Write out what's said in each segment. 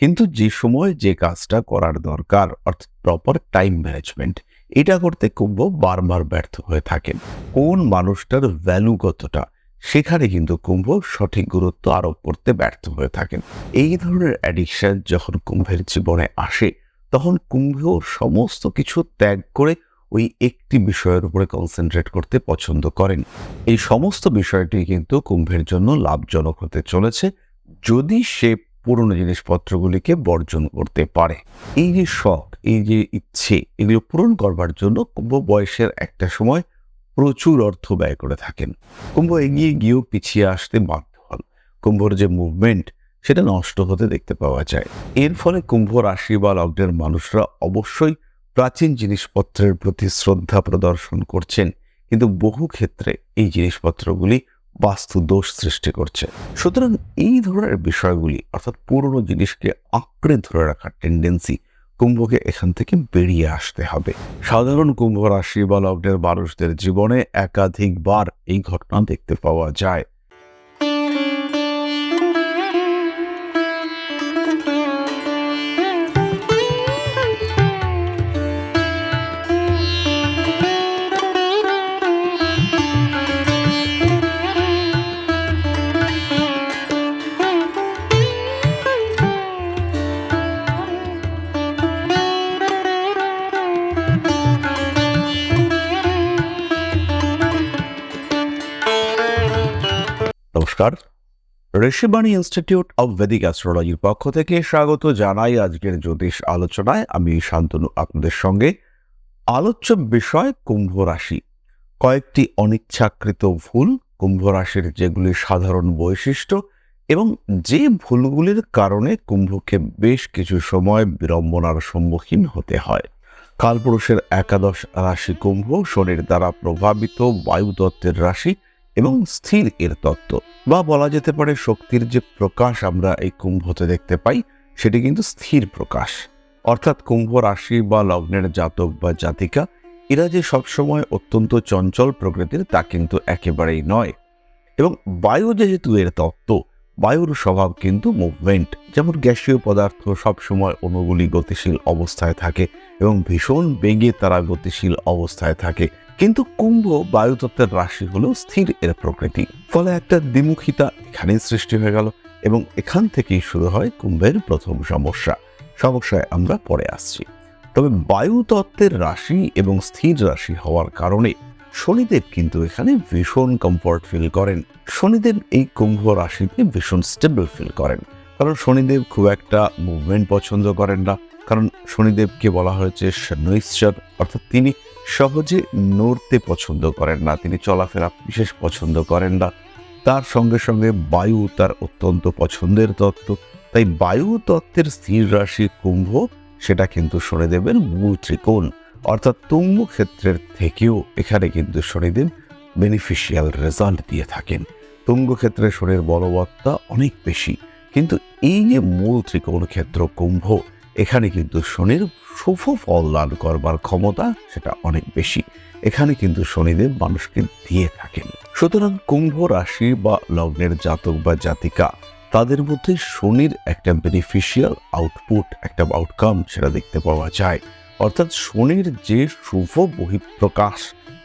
কিন্তু যে সময় যে কাজটা করার দরকার অর্থাৎ প্রপার টাইম ম্যানেজমেন্ট এটা করতে কুম্ভ বারবার ব্যর্থ হয়ে থাকেন। কোন মানুষটার ভ্যালু কতটা, সেখানে কিন্তু কুম্ভ সঠিক গুরুত্ব আরোপ করতে ব্যর্থ হয়ে থাকেন। এই ধরনের অ্যাডিকশন যখন কুম্ভের জীবনে আসে, তখন কুম্ভ সমস্ত কিছু ত্যাগ করে ওই একটি বিষয়ের উপরে কনসেন্ট্রেট করতে পছন্দ করেন। এই সমস্ত বিষয়টি কিন্তু কুম্ভের জন্য লাভজনক হতে চলেছে। যদি সে পুরনো জিনিসপত্রগুলিকে বর্জন করতে পারে। এই যে শখ, এই যে ইচ্ছে, এগুলো পূরণ করবার জন্য কুম্ভ বয়সের একটা সময় প্রচুর অর্থ ব্যয় করে থাকেন। কুম্ভ এগিয়ে গিয়েও পিছিয়ে আসতে বাধ্য হন। কুম্ভর যে মুভমেন্ট সেটা নষ্ট হতে দেখতে পাওয়া যায়। এর ফলে কুম্ভ রাশি বা লগ্নের মানুষরা অবশ্যই প্রাচীন জিনিসপত্রের প্রতি শ্রদ্ধা প্রদর্শন করছেন। কিন্তু বহু ক্ষেত্রে এই জিনিসপত্রগুলি বাস্তু দোষ সৃষ্টি করছে। সুতরাং এই ধরনের বিষয়গুলি, অর্থাৎ পুরনো জিনিসকে আঁকড়ে ধরে রাখার টেন্ডেন্সি কুম্ভকে এখান থেকে বেরিয়ে আসতে হবে। সাধারণ কুম্ভ রাশি বা লগ্নের মানুষদের জীবনে একাধিকবার এই ঘটনা দেখতে পাওয়া যায়। নমস্কার। ঋষিবাণী ইনস্টিটিউট অব ভেদিক অ্যাস্ট্রোলজির পক্ষ থেকে স্বাগত জানাই আজকের জ্যোতিষ আলোচনায়। আমি শান্তনু, আপনাদের সঙ্গে। আলোচ্য বিষয় কুম্ভ রাশি। কয়েকটি অনিচ্ছাকৃত ভুল কুম্ভ রাশির যেগুলি সাধারণ বৈশিষ্ট্য এবং যে ভুলগুলির কারণে কুম্ভকে বেশ কিছু সময় বিড়ম্বনার সম্মুখীন হতে হয়। কালপুরুষের একাদশ রাশি কুম্ভ শনির দ্বারা প্রভাবিত বায়ুতত্ত্বের রাশি এবং স্থির এর তত্ত্ব। বা বলা যেতে পারে শক্তির যে প্রকাশ আমরা এই কুম্ভতে দেখতে পাই, সেটি কিন্তু স্থির প্রকাশ। অর্থাৎ কুম্ভ রাশি বা লগ্নের জাতক বা জাতিকা, এরা যে সবসময় অত্যন্ত চঞ্চল প্রকৃতির তা কিন্তু একেবারেই নয়। এবং বায়ু যেহেতু এর তত্ত্ব বায়ুর স্বভাব কিন্তু মুভমেন্ট, যেমন গ্যাসীয় পদার্থ সবসময় অনুগুলি গতিশীল অবস্থায় থাকে এবং ভীষণ বেগে তারা গতিশীল অবস্থায় থাকে। কিন্তু কুম্ভ বায়ুতত্ত্বের রাশি হলো স্থির এর প্রকৃতি। ফলে একটা দ্বিমুখিতা এখানেই সৃষ্টি হয়ে গেল এবং এখান থেকেই শুরু হয় কুম্ভের প্রথম সমস্যা। সমস্যায় আমরা পরে আসছি। তবে বায়ুতত্ত্বের রাশি এবং স্থির রাশি হওয়ার কারণে শনিদেব কিন্তু এখানে ভীষণ কমফর্ট ফিল করেন। শনিদেব এই কুম্ভ রাশিতে ভীষণ স্টেবল ফিল করেন। কারণ শনিদেব খুব একটা মুভমেন্ট পছন্দ করেন না। কারণ শনিদেবকে বলা হয়েছে নৈশ্বর অর্থাৎ তিনি সহজে নড়তে পছন্দ করেন না, তিনি চলাফেরা বিশেষ পছন্দ করেন না। তার সঙ্গে সঙ্গে বায়ু তার অত্যন্ত পছন্দের তত্ত্ব। তাই বায়ু তত্ত্বের স্থির রাশি কুম্ভ, সেটা কিন্তু শনিদেবের মূল ত্রিকোণ। অর্থাৎ তুঙ্গ ক্ষেত্রের থেকেও এখানে কিন্তু শনিদেব বেনিফিশিয়াল রেজাল্ট দিয়ে থাকেন। তুঙ্গ ক্ষেত্রে শনির বলবত্তা অনেক বেশি। কিন্তু এই যে মূল ত্রিকোণ ক্ষেত্র কুম্ভ, এখানে কিন্তু শনির শুভ ফল দান করবার ক্ষমতা সেটা অনেক বেশি। এখানে কিন্তু শনিদেব মানুষকে দিয়ে থাকেন। সুতরাং কুম্ভ রাশি বা লগ্নের জাতক বা জাতিকা, তাদের মধ্যে শনির একটা বেনিফিশিয়াল আউটপুট একটা আউটকাম সেটা দেখতে পাওয়া যায়। অর্থাৎ শনির যে শুভ বহিঃপ্রকাশ,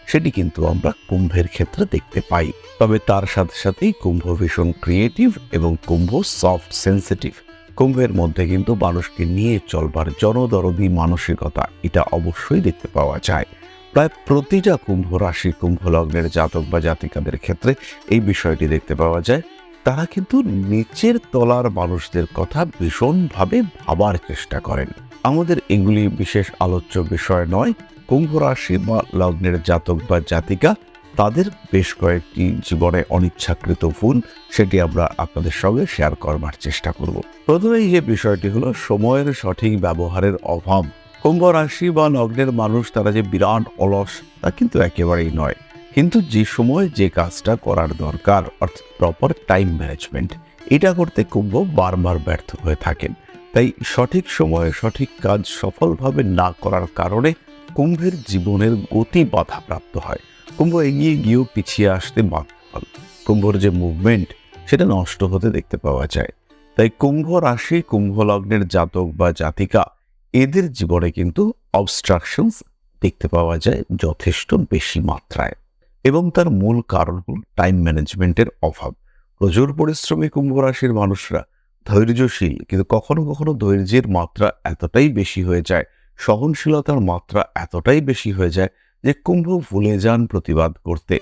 সেটি কিন্তু আমরা কুম্ভের ক্ষেত্রে দেখতে পাই। তবে তার সাথে সাথেই কুম্ভ ভীষণ ক্রিয়েটিভ এবং কুম্ভ সফট সেন্সিটিভ কুম্ভের মধ্যে কিন্তু মানুষকে নিয়ে চলবার জনদরদি মানসিকতা, এটা অবশ্যই দেখতে পাওয়া যায়। প্রায় প্রতিটা কুম্ভ রাশি, কুম্ভ লগ্নের জাতক বা জাতিকাদের ক্ষেত্রে এই বিষয়টি দেখতে পাওয়া যায়। তারা কিন্তু নিচের তলার মানুষদের কথা ভীষণভাবে ভাবার চেষ্টা করেন। আমাদের এগুলি বিশেষ আলোচ্য বিষয় নয়। কুম্ভ রাশি বা লগ্নের জাতক বা জাতিকা, তাদের বেশ কয়েকটি জীবনে অনিচ্ছাকৃত ভুল, সেটি আমরা আপনাদের সঙ্গে শেয়ার করবার চেষ্টা করব। প্রথমেই যে বিষয়টি হলো, সময়ের সঠিক ব্যবহারের অভাব। কুম্ভ রাশি বা লগ্নের মানুষ, তারা যে বিরাট অলস, তা কিন্তু একেবারেই নয়। কিন্তু যে সময় যে কাজটা করার দরকার, অর্থাৎ প্রপার টাইম ম্যানেজমেন্ট এটা করতে কুম্ভ বারবার ব্যর্থ হয়ে থাকেন। তাই সঠিক সময়ে সঠিক কাজ সফলভাবে না করার কারণে কুম্ভের জীবনের গতি বাধাপ্রাপ্ত হয়। কুম্ভ এগিয়ে গিয়েও পিছিয়ে আসতে বাধ্য হন কুম্ভর যে মুভমেন্ট সেটা নষ্ট হতে দেখতে পাওয়া যায়। তাই কুম্ভ রাশি, কুম্ভ লগ্নের জাতক বা জাতিকা, এদের জীবনে কিন্তু অবস্ট্রাকশনস দেখতে পাওয়া যায় যথেষ্ট বেশি মাত্রায়। এবং তার মূল কারণ হল টাইম ম্যানেজমেন্টের অভাব। প্রচুর পরিশ্রমী কুম্ভ রাশির মানুষরা ধৈর্যশীল, কিন্তু কখনো কখনো ধৈর্যের মাত্রা এতটাই বেশি হয়ে যায়, সহনশীলতার মাত্রা এতটাই বেশি হয়ে যায় যে কুম্ভ ভুলে যান প্রতিবাদ করতে।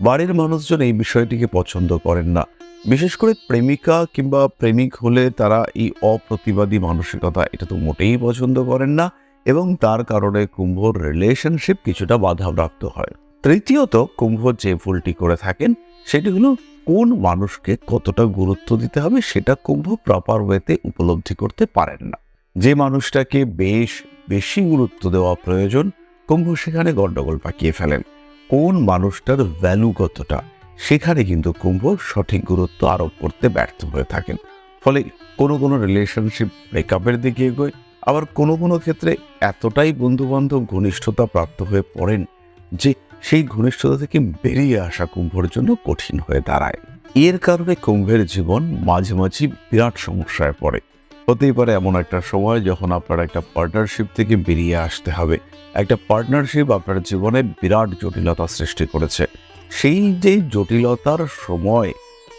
বাড়ির মানুষজন এই বিষয়টিকে পছন্দ করেন না। বিশেষ করে প্রেমিকা কিংবা প্রেমিক হলে তারা এই অপ্রতিবাদী মানসিকতা এটা তো মোটেই পছন্দ করেন না এবং তার কারণে কুম্ভর রিলেশনশিপ কিছুটা বাধাপ্রাপ্ত হয়। তৃতীয়ত, কুম্ভ যে ভুলটি করে থাকেন, সেটি হলো কোন মানুষকে কতটা গুরুত্ব দিতে হবে সেটা কুম্ভ প্রপার ওয়েতে উপলব্ধি করতে পারেন না। যে মানুষটাকে বেশ বেশি গুরুত্ব দেওয়া প্রয়োজন, কুম্ভ সেখানে গণ্ডগোল পাকিয়ে ফেলেন। কোন মানুষটার ভ্যালু কতটা, সেখানে কিন্তু কুম্ভ সঠিক গুরুত্ব আরোপ করতে ব্যর্থ হয়ে থাকেন। ফলে কোনো কোনো রিলেশনশিপ ব্রেকআপের দিকে এগোয়, আবার কোনো কোনো ক্ষেত্রে এতটাই বন্ধুবান্ধব ঘনিষ্ঠতা প্রাপ্ত হয়ে পড়েন যে সেই ঘনিষ্ঠতা থেকে বেরিয়ে আসা কুম্ভর জন্য কঠিন হয়ে দাঁড়ায়। এর কারণে কুম্ভের জীবন মাঝে মাঝে বিরাট সমস্যায় পড়ে। হতেই পারে এমন একটা সময় যখন আপনার একটা পার্টনারশিপ থেকে বেরিয়ে আসতে হবে। একটা পার্টনারশিপ আপনার জীবনে বিরাট জটিলতা সৃষ্টি করেছে। সেই যে জটিলতার সময়,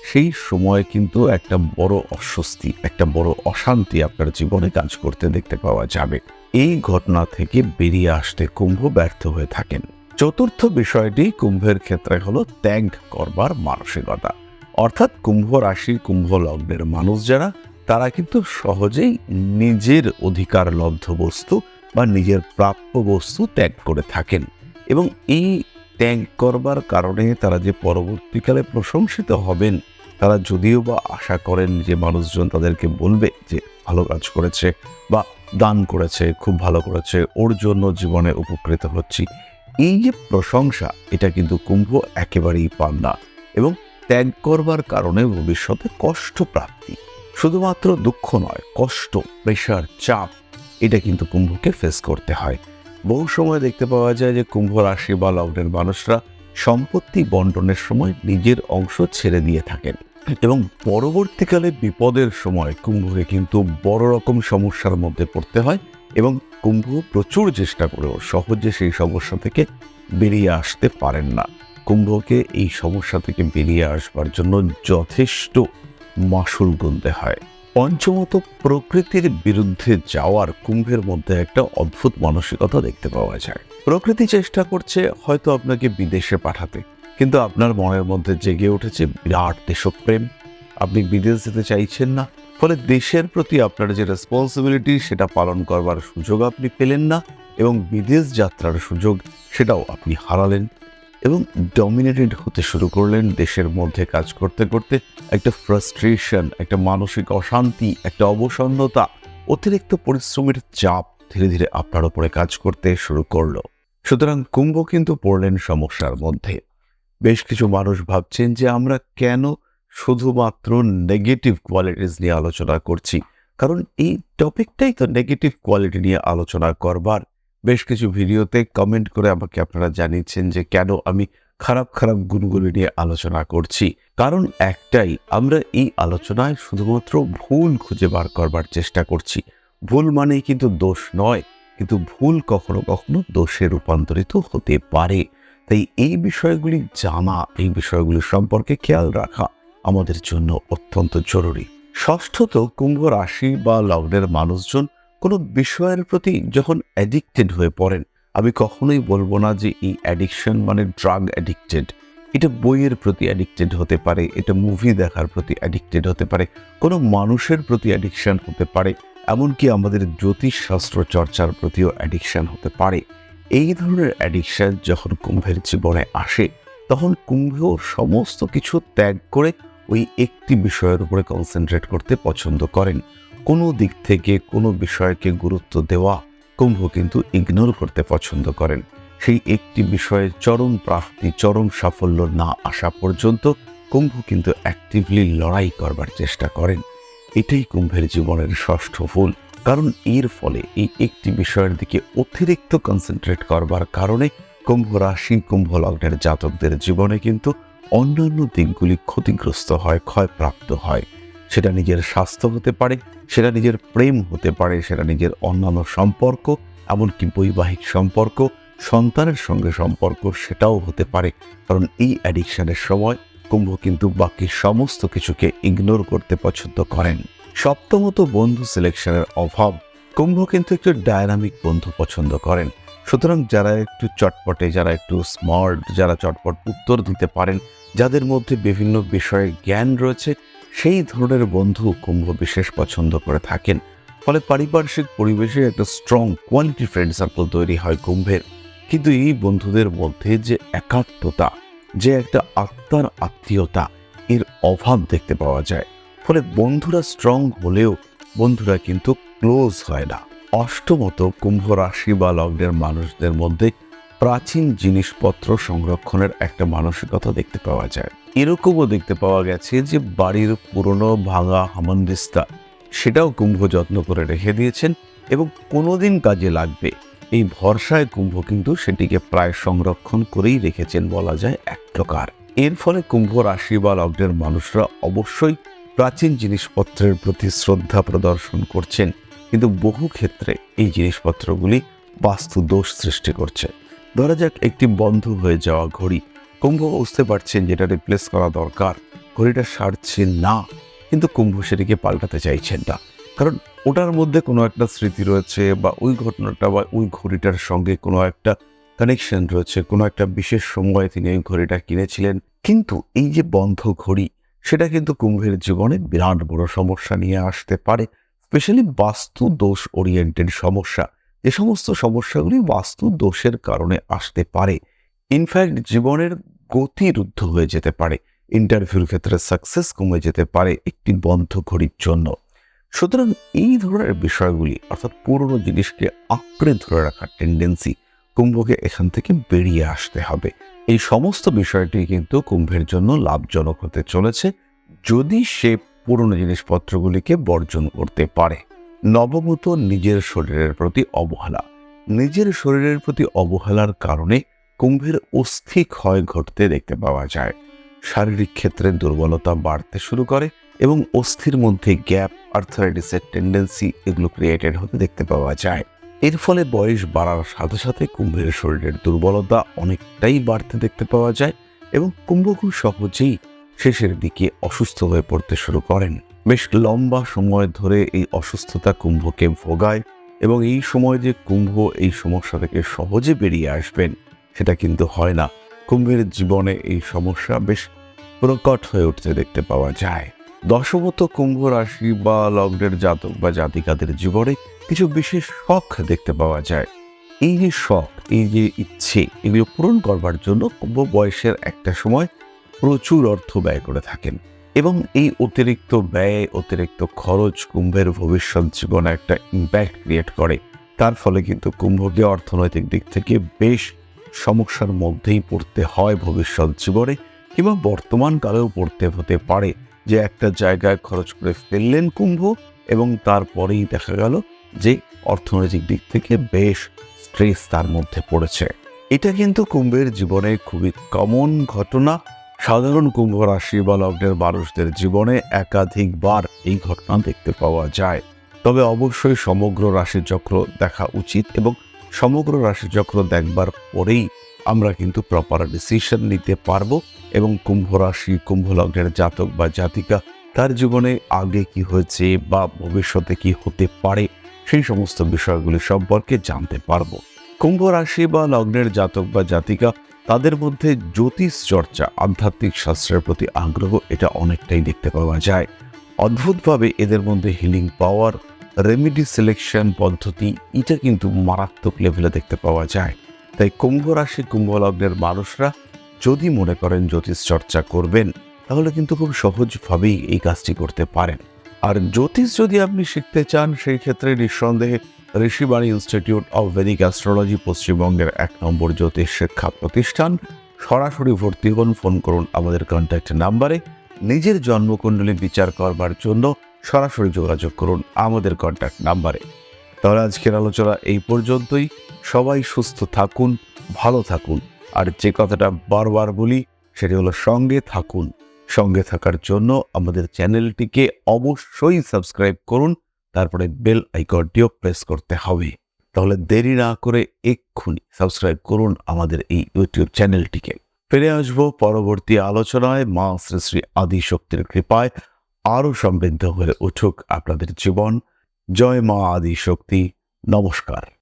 সেই সময় কিন্তু একটা বড় অস্বস্তি, একটা বড় অশান্তি আপনার জীবনে কাজ করতে দেখতে পাওয়া যাবে। এই ঘটনা থেকে বেরিয়ে আসতে কুম্ভ ব্যর্থ হয়ে থাকেন। চতুর্থ বিষয়টি কুম্ভের ক্ষেত্রে হলো ত্যাগ করবার মানসিকতা। অর্থাৎ কুম্ভ রাশি, কুম্ভ লগ্নের মানুষ যারা, তারা কিন্তু সহজেই নিজের অধিকার লব্ধ বস্তু বা নিজের প্রাপ্য বস্তু ত্যাগ করে থাকেন। এবং এই ত্যাগ করবার কারণে তারা যে পরবর্তীকালে প্রশংসিত হবেন, তারা যদিও বা আশা করেন যে মানুষজন তাদেরকে বলবে যে ভালো কাজ করেছে বা দান করেছে, খুব ভালো করেছে, ওর জন্য জীবনে উপকৃত হচ্ছি। এই যে প্রশংসা, এটা কিন্তু কুম্ভ একেবারেই পান না এবং ত্যাগ করবার কারণে ভবিষ্যতে কষ্ট প্রাপ্তি। শুধুমাত্র দুঃখ নয়, কষ্ট, প্রেশার, চাপ, এটা কিন্তু কুম্ভকে ফেস করতে হয়। বহু সময় দেখতে পাওয়া যায় যে কুম্ভ রাশি বা লগ্নের মানুষরা সম্পত্তি বন্টনের সময় নিজের অংশ ছেড়ে দিয়ে থাকেন এবং পরবর্তীকালে বিপদের সময় কুম্ভকে কিন্তু বড় রকম সমস্যার মধ্যে পড়তে হয়। এবং কুম্ভ প্রচুর চেষ্টা করেও সহজে সেই সমস্যা থেকে বেরিয়ে আসতে পারেন না। কুম্ভকে এই সমস্যা থেকে বেরিয়ে আসবার জন্য যথেষ্ট মাসুল গুনতে হয়। পঞ্চমত, প্রকৃতির বিরুদ্ধে যাওয়ার কুম্ভের মধ্যে একটা অদ্ভুত মানসিকতা দেখতে পাওয়া যায়। প্রকৃতি চেষ্টা করছে হয়তো আপনাকে বিদেশে পাঠাতে, কিন্তু আপনার মনের মধ্যে জেগে উঠেছে বিরাট দেশপ্রেম। আপনি বিদেশ যেতে চাইছেন না ফলে দেশের প্রতি আপনার যে রেসপন্সিবিলিটি সেটা পালন করবার সুযোগ আপনি পেলেন না এবং বিদেশ যাত্রার সুযোগ সেটাও আপনি হারালেন এবং ডমিনেটেড হতে শুরু করলেন দেশের মধ্যে কাজ করতে করতে। একটা ফ্রাস্ট্রেশন একটা মানসিক অশান্তি, একটা অবসন্নতা, অতিরিক্ত পরিশ্রমের চাপ ধীরে ধীরে আপনার উপরে কাজ করতে শুরু করল। সুতরাং কুম্ভ কিন্তু পড়লেন সমস্যার মধ্যে। বেশ কিছু মানুষ ভাবছেন যে আমরা কেন শুধুমাত্র নেগেটিভ কোয়ালিটিস নিয়ে আলোচনা করছি। কারণ এই টপিকটাই তো নেগেটিভ কোয়ালিটি নিয়ে আলোচনা করবার। বেশ কিছু ভিডিওতে কমেন্ট করে আমাকে আপনারা জানিয়েছেন যে কেন আমি খারাপ খারাপ গুণগুলি নিয়ে আলোচনা করছি। কারণ একটাই, আমরা এই আলোচনায় শুধুমাত্র ভুল খুঁজে বার করবার চেষ্টা করছি। ভুল মানেই কিন্তু দোষ নয়, কিন্তু ভুল কখনো কখনো দোষে রূপান্তরিত হতে পারে। তাই এই বিষয়গুলি জানা, এই বিষয়গুলি সম্পর্কে খেয়াল রাখা আমাদের জন্য অত্যন্ত জরুরি। ষষ্ঠত কুম্ভ রাশি বা লগ্নের মানুষজন কোনো বিষয়ের প্রতি যখন অ্যাডিক্টেড হয়ে পড়েন, আমি কখনোই বলব না যে এই অ্যাডিকশন মানে ড্রাগ অ্যাডিক্টেড এটা বইয়ের প্রতি অ্যাডিক্টেড হতে পারে, এটা মুভি দেখার প্রতি অ্যাডিক্টেড হতে পারে, কোনো মানুষের প্রতি অ্যাডিকশন হতে পারে, এমনকি আমাদের জ্যোতিষশাস্ত্র চর্চার প্রতিও অ্যাডিকশন হতে পারে। এই ধরনের অ্যাডিকশন যখন কুম্ভের জীবনে আসে, তখন কুম্ভ সমস্ত কিছু ত্যাগ করে ওই একটি বিষয়ের উপরে কনসেন্ট্রেট করতে পছন্দ করেন। কোনো দিক থেকে কোনো বিষয়কে গুরুত্ব দেওয়া কুম্ভ কিন্তু ইগনোর করতে পছন্দ করেন। সেই একটি বিষয়ে চরম প্রাপ্তি, চরম সাফল্য না আসা পর্যন্ত কুম্ভ কিন্তু অ্যাক্টিভলি লড়াই করবার চেষ্টা করেন। এটাই কুম্ভের জীবনের ষষ্ঠ ফুল। কারণ এর ফলে এই একটি বিষয়ের দিকে অতিরিক্ত কনসেন্ট্রেট করবার কারণে কুম্ভ রাশি, কুম্ভ লগ্নের জাতকদের জীবনে কিন্তু অন্যান্য দিকগুলি ক্ষতিগ্রস্ত হয়, ক্ষয়প্রাপ্ত হয়। সেটা নিজের স্বাস্থ্য হতে পারে, সেটা নিজের প্রেম হতে পারে, সেটা নিজের অন্যান্য সম্পর্ক, এমনকি বৈবাহিক সম্পর্ক, সন্তানের সঙ্গে সম্পর্ক, সেটাও হতে পারে। কারণ এই অ্যাডিকশানের সময় কুম্ভ কিন্তু বাকি সমস্ত কিছুকে ইগনোর করতে পছন্দ করেন। সপ্তমত বন্ধু সিলেকশনের অভাব, কুম্ভ কিন্তু একটু ডায়নামিক বন্ধু পছন্দ করেন। সুতরাং যারা একটু চটপটে, যারা একটু স্মার্ট যারা চটপট উত্তর দিতে পারেন, যাদের মধ্যে বিভিন্ন বিষয়ে জ্ঞান রয়েছে, সেই ধরনের বন্ধু কুম্ভ বিশেষ পছন্দ করে থাকেন। ফলে পারিপার্শ্বিক পরিবেশে একটা স্ট্রং কোয়ালিটি ফ্রেন্ড সার্কেল তৈরি হয় কুম্ভের। কিন্তু এই বন্ধুদের মধ্যে যে একাত্মতা, যে একটা আত্মার আত্মীয়তা, এর অভাব দেখতে পাওয়া যায়। ফলে বন্ধুরা স্ট্রং হলেও বন্ধুরা কিন্তু ক্লোজ হয় না। অষ্টমত কুম্ভ রাশি বা লগ্নের মানুষদের মধ্যে প্রাচীন জিনিসপত্র সংরক্ষণের একটা মানসিকতা দেখতে পাওয়া যায়। এরকমও দেখতে পাওয়া গেছে যে বাড়ির পুরনো ভাঙা হামানদিস্তা, সেটাও কুম্ভ যত্ন করে রেখে দিয়েছেন এবং কোনোদিন কাজে লাগবে। এই ভরসায় কুম্ভ কিন্তু সেটিকে প্রায় সংরক্ষণ করেই রেখেছেন বলা যায় এক প্রকার। এর ফলে কুম্ভ রাশি বা লগ্নের মানুষরা অবশ্যই প্রাচীন জিনিসপত্রের প্রতি শ্রদ্ধা প্রদর্শন করছেন। কিন্তু বহু ক্ষেত্রে এই জিনিসপত্রগুলি বাস্তু দোষ সৃষ্টি করছে। ধরা যাক একটি বন্ধ হয়ে যাওয়া ঘড়ি। কুম্ভ বুঝতে পারছেন যেটা রিপ্লেস করা দরকার। ঘড়িটা সারছে না, কিন্তু কুম্ভ সেটিকে পাল্টাতে চাইছেন না। কারণ ওটার মধ্যে কোনো একটা স্মৃতি রয়েছে বা ওই ঘটনাটা বা ওই ঘড়িটার সঙ্গে কোনো একটা কানেকশন রয়েছে, কোনো একটা বিশেষ সময়ে তিনি ওই ঘড়িটা কিনেছিলেন। কিন্তু এই যে বন্ধ ঘড়ি, সেটা কিন্তু কুম্ভের জীবনে বিরাট বড় সমস্যা নিয়ে আসতে পারে। স্পেশালি বাস্তু দোষ ওরিয়েন্টেড সমস্যা। যে সমস্ত সমস্যাগুলি বাস্তু দোষের কারণে আসতে পারে। ইনফ্যাক্ট জীবনের গতি রুদ্ধ হয়ে যেতে পারে। ইন্টারভিউর ক্ষেত্রে সাকসেস কমে যেতে পারে একটি বন্ধ ঘড়ির জন্য। সুতরাং এই ধরনের বিষয়গুলি, অর্থাৎ পুরনো জিনিসকে আঁকড়ে ধরে রাখার টেন্ডেন্সি কুম্ভকে এখান থেকে বেরিয়ে আসতে হবে। এই সমস্ত বিষয়টি কিন্তু কুম্ভের জন্য লাভজনক হতে চলেছে। যদি সে পুরনো জিনিসপত্রগুলিকে বর্জন করতে পারে। নবমত, নিজের শরীরের প্রতি অবহেলা। নিজের শরীরের প্রতি অবহেলার কারণে কুম্ভের অস্থি ক্ষয় ঘটতে দেখতে পাওয়া যায়। শারীরিক ক্ষেত্রে দুর্বলতা বাড়তে শুরু করে এবং অস্থির মধ্যে গ্যাপ আর্থারাইটিসের টেন্ডেন্সি এগুলো ক্রিয়েটেড হতে দেখতে পাওয়া যায়। এর ফলে বয়স বাড়ার সাথে সাথে কুম্ভের শরীরের দুর্বলতা অনেকটাই বাড়তে দেখতে পাওয়া যায় এবং কুম্ভ খুব সহজেই শেষের দিকে অসুস্থ হয়ে পড়তে শুরু করেন। বেশ লম্বা সময় ধরে এই অসুস্থতা কুম্ভকে ভোগায় এবং এই সময় যে কুম্ভ এই সমস্যা থেকে সহজে বেরিয়ে আসবেন, সেটা কিন্তু হয় না। কুম্ভের জীবনে এই সমস্যা বেশ প্রকট হয়ে উঠতে দেখতে পাওয়া যায়। দশমত কুম্ভ রাশি বা লগ্নের জাতক বা জাতিকাদের জীবনে কিছু বিশেষ শখ দেখতে পাওয়া যায়। এই যে শখ, এই যে ইচ্ছে, এগুলো পূরণ করবার জন্য কুম্ভ বয়সের একটা সময় প্রচুর অর্থ ব্যয় করে থাকেন এবং এই অতিরিক্ত ব্যয়, অতিরিক্ত খরচ কুম্ভের ভবিষ্যৎ জীবনে একটা ইম্প্যাক্ট ক্রিয়েট করে। তার ফলে কিন্তু কুম্ভকে অর্থনৈতিক দিক থেকে বেশ সমস্যার মধ্যেই পড়তে হয় ভবিষ্যৎ জীবনে কিংবা বর্তমান কালেও পড়তে হতে পারে যে একটা জায়গায় খরচ করে ফেললেন কুম্ভ এবং তারপরেই দেখা গেল যে অর্থনৈতিক দিক থেকে বেশ স্ট্রেস তার মধ্যে পড়েছে। এটা কিন্তু কুম্ভের জীবনে খুবই কমন ঘটনা সাধারণ কুম্ভ রাশি বা লগ্নের মানুষদের জীবনে একাধিকবার এই ঘটনা দেখতে পাওয়া যায়। তবে অবশ্যই সমগ্র রাশিচক্র দেখা উচিত এবং সমগ্র রাশিচক্র দেখবার পরেই আমরা কিন্তু প্রপার ডিসিশন নিতে পারব এবং কুম্ভ রাশি, কুম্ভ লগ্নের জাতক বা জাতিকা তার জীবনে আগে কি হয়েছে বা ভবিষ্যতে কি হতে পারে সেই সমস্ত বিষয়গুলি সম্পর্কে জানতে পারব। কুম্ভ রাশি বা লগ্নের জাতক বা জাতিকা তাদের মধ্যে জ্যোতিষ চর্চা, আধ্যাত্মিক শাস্ত্রের প্রতি আগ্রহ, এটা অনেকটাই দেখতে পাওয়া যায়। অদ্ভুতভাবে এদের মধ্যে হিলিং পাওয়ার রেমিডি সিলেকশন পদ্ধতি, এটা কিন্তু মারাত্মক লেভেলে দেখতে পাওয়া যায়। তাই কুম্ভ রাশি কুম্ভ লগ্নের মানুষরা যদি মনে করেন জ্যোতিষ চর্চা করবেন, তাহলে কিন্তু খুব সহজভাবেই এই কাজটি করতে পারেন। আর জ্যোতিষ যদি আপনি শিখতে চান, সেই ক্ষেত্রে নিঃসন্দেহে Rishibani institute of vedic astrology পশ্চিমবঙ্গের এক নম্বর জ্যোতিষ শিক্ষা প্রতিষ্ঠান। সরাসরি ভর্তি হন, ফোন করুন আমাদের কন্ট্যাক্ট নাম্বারে। নিজের জন্মকুণ্ডলী বিচার করবার জন্য সরাসরি যোগাযোগ করুন আমাদের কন্ট্যাক্ট নাম্বারে। তাহলে আজকের আলোচনা এই পর্যন্তই। সবাই সুস্থ থাকুন, ভালো থাকুন। আর যে কথাটা বারবার বলি, সেটি হলো সঙ্গে থাকুন। সঙ্গে থাকার জন্য আমাদের চ্যানেলটিকে অবশ্যই সাবস্ক্রাইব করুন, তারপরে বেল আইকনটিও প্রেস করতে হবে। তাহলে দেরি না করে এক্ষুনি সাবস্ক্রাইব করুন আমাদের এই ইউটিউব চ্যানেলটিকে। ফিরে আসব পরবর্তী আলোচনায়। মা শ্রী শ্রী আদি শক্তির কৃপায় আরও সমৃদ্ধ হয়ে উঠুক আপনাদের জীবন। জয় মা আদি শক্তি নমস্কার।